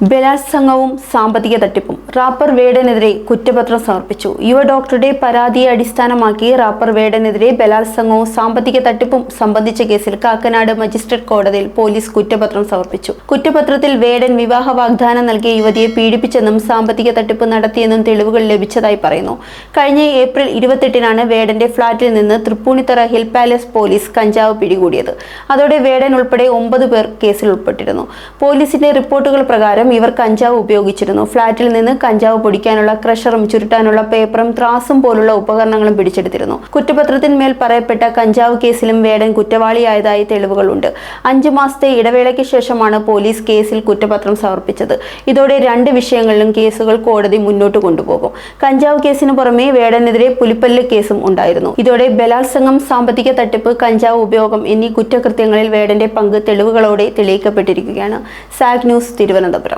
ബലാത്സംഗവും സാമ്പത്തിക തട്ടിപ്പും. റാപ്പർ വേഡനെതിരെ കുറ്റപത്രം സമർപ്പിച്ചു. യുവ ഡോക്ടറുടെ പരാതിയെ അടിസ്ഥാനമാക്കി റാപ്പർ വേടനെതിരെ ബലാത്സംഗവും സാമ്പത്തിക തട്ടിപ്പും സംബന്ധിച്ച കേസിൽ കാക്കനാട് മജിസ്ട്രേറ്റ് കോടതിയിൽ പോലീസ് കുറ്റപത്രം സമർപ്പിച്ചു. കുറ്റപത്രത്തിൽ വേഡൻ വിവാഹ വാഗ്ദാനം നൽകിയ യുവതിയെ പീഡിപ്പിച്ചെന്നും സാമ്പത്തിക തട്ടിപ്പ് നടത്തിയെന്നും തെളിവുകൾ ലഭിച്ചതായി പറയുന്നു. കഴിഞ്ഞ ഏപ്രിൽ ഇരുപത്തെട്ടിനാണ് വേഡന്റെ ഫ്ളാറ്റിൽ നിന്ന് തൃപ്പൂണിത്തറ ഹിൽ പാലസ് പോലീസ് കഞ്ചാവ് പിടികൂടിയത്. അതോടെ വേഡൻ ഉൾപ്പെടെ ഒമ്പത് പേർ കേസിൽ ഉൾപ്പെട്ടിരുന്നു. പോലീസിന്റെ റിപ്പോർട്ടുകൾ പ്രകാരം ഇവർ കഞ്ചാവ് ഉപയോഗിച്ചിരുന്നു. ഫ്ളാറ്റിൽ നിന്ന് കഞ്ചാവ് പൊടിക്കാനുള്ള ക്രഷറും ചുരുട്ടാനുള്ള പേപ്പറും ത്രാസും പോലുള്ള ഉപകരണങ്ങളും പിടിച്ചെടുത്തിരുന്നു. കുറ്റപത്രത്തിന്മേൽ പറയപ്പെട്ട കഞ്ചാവ് കേസിലും വേടൻ കുറ്റവാളിയായതായി തെളിവുകളുണ്ട്. അഞ്ചു മാസത്തെ ഇടവേളയ്ക്ക് ശേഷമാണ് പോലീസ് കേസിൽ കുറ്റപത്രം സമർപ്പിച്ചത്. ഇതോടെ രണ്ട് വിഷയങ്ങളിലും കേസുകൾ കോടതി മുന്നോട്ട് കൊണ്ടുപോകും. കഞ്ചാവ് കേസിന് പുറമെ വേടനെതിരെ പുലിപ്പല്ല് കേസും ഉണ്ടായിരുന്നു. ഇതോടെ ബലാത്സംഗം സാമ്പത്തിക തട്ടിപ്പ് കഞ്ചാവ് ഉപയോഗം എന്നീ കുറ്റകൃത്യങ്ങളിൽ വേടന്റെ പങ്ക് തെളിവുകളോടെ തെളിയിക്കപ്പെട്ടിരിക്കുകയാണ്. സാഗ് ന്യൂസ് തിരുവനന്തപുരം.